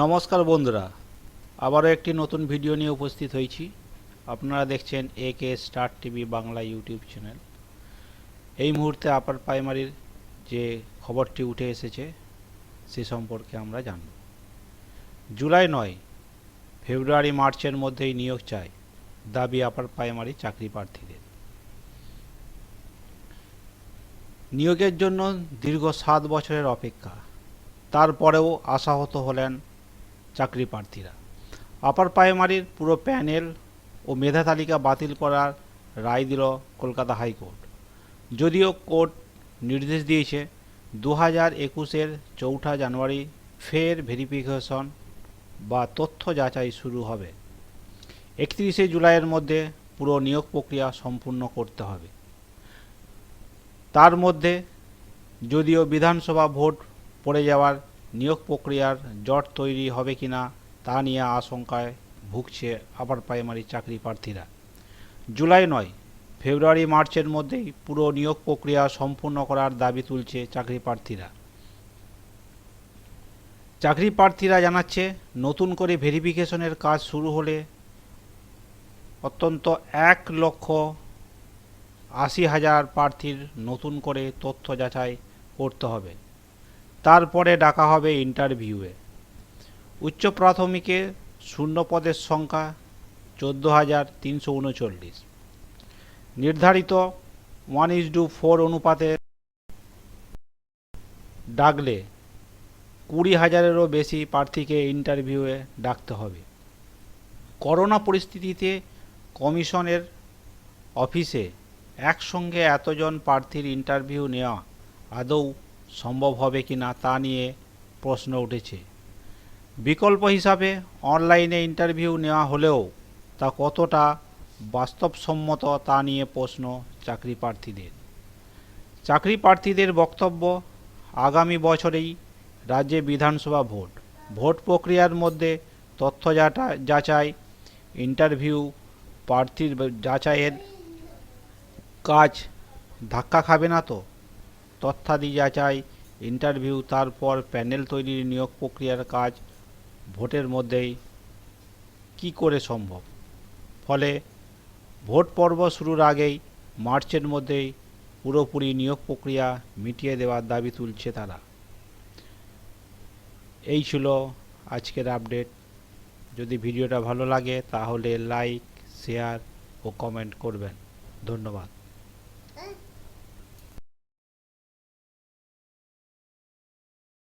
নমস্কার বন্ধুরা, আবারও একটি নতুন ভিডিও নিয়ে উপস্থিত হয়েছি। আপনারা দেখছেন A K star TV Bangla YouTube channel এই মুহূর্তে আপার প্রাইমারির যে খবরটি উঠে এসেছে, সে সম্পর্কে আমরা জানব। জুলাই নয়, ফেব্রুয়ারি, মার্চের মধ্যেই নিয়োগ চাই দাবি আপার প্রাইমারি চাকরি প্রার্থীদের। নিয়োগের জন্য দীর্ঘ সাত বছরের অপেক্ষা। তারপরেও আশাহত হলেন চাকরি প্রার্থীরা। আপার প্রাইমারির পুরো প্যানেল ও মেধা তালিকা বাতিল করার রায় দিল কলকাতা হাইকোর্ট। যদিও কোর্ট নির্দেশ দিয়েছে দু হাজার একুশের চৌঠা জানুয়ারি ফের ভেরিফিকেশন বা তথ্য যাচাই শুরু হবে। একত্রিশে জুলাইয়ের মধ্যে পুরো নিয়োগ প্রক্রিয়া সম্পূর্ণ করতে হবে। তার মধ্যে যদিও বিধানসভা ভোট পড়ে যাওয়ার নিয়োগ প্রক্রিয়ার জট তৈরি হবে কিনা তা নিয়ে আশঙ্কায় ভুগছে আপার প্রাইমারি চাকরি প্রার্থীরা। জুলাই নয়, ফেব্রুয়ারি, মার্চের মধ্যেই পুরো নিয়োগ প্রক্রিয়া সম্পূর্ণ করার দাবি তুলছে চাকরি প্রার্থীরা। চাকরি প্রার্থীরা জানাচ্ছে, নতুন করে ভেরিফিকেশনের কাজ শুরু হলে অত্যন্ত এক লক্ষ আশি হাজার প্রার্থীর নতুন করে তথ্য যাচাই করতে হবে। তারপরে ডাকা হবে ইন্টারভিউয়ে উচ্চ প্রাথমিকে শূন্য পদের সংখ্যা চোদ্দ হাজার তিনশো উনচল্লিশ। নির্ধারিত ওয়ান ইজ টু ফোর অনুপাতে ডাকলে কুড়ি হাজারেরও বেশি প্রার্থীকে ইন্টারভিউয়ে ডাকতে হবে। করোনা পরিস্থিতিতে কমিশনের অফিসে একসঙ্গে এতজন প্রার্থীর ইন্টারভিউ নেওয়া আদৌ সম্ভব হবে কি না তা নিয়ে প্রশ্ন উঠেছে। বিকল্প হিসাবে অনলাইনে ইন্টারভিউ নেওয়া হলেও তা কতটা বাস্তবসম্মত তা নিয়ে প্রশ্ন চাকরি প্রার্থীদের। চাকরি প্রার্থীদের বক্তব্য, আগামী বছরেই রাজ্যে বিধানসভা ভোট। ভোট প্রক্রিয়ার মধ্যে তথ্য যাচাই, ইন্টারভিউ, প্রার্থীর যাচাইয়ের কাজ ধাক্কা খাবে না তো? তথ্যাদি যাচাই ইন্টারভিউ তারপর প্যানেল তৈরির নিয়োগ প্রক্রিয়ার কাজ, ভোটের মধ্যেই কি করে সম্ভব? ফলে ভোট পর্ব শুরুর আগেই মার্চের মধ্যেই পুরোপুরি নিয়োগ প্রক্রিয়া মিটিয়ে দেওয়ার দাবি তুলছে তারা। এই ছিল আজকের আপডেট যদি ভিডিওটা ভালো লাগে তাহলে লাইক শেয়ার ও কমেন্ট করবেন। ধন্যবাদ।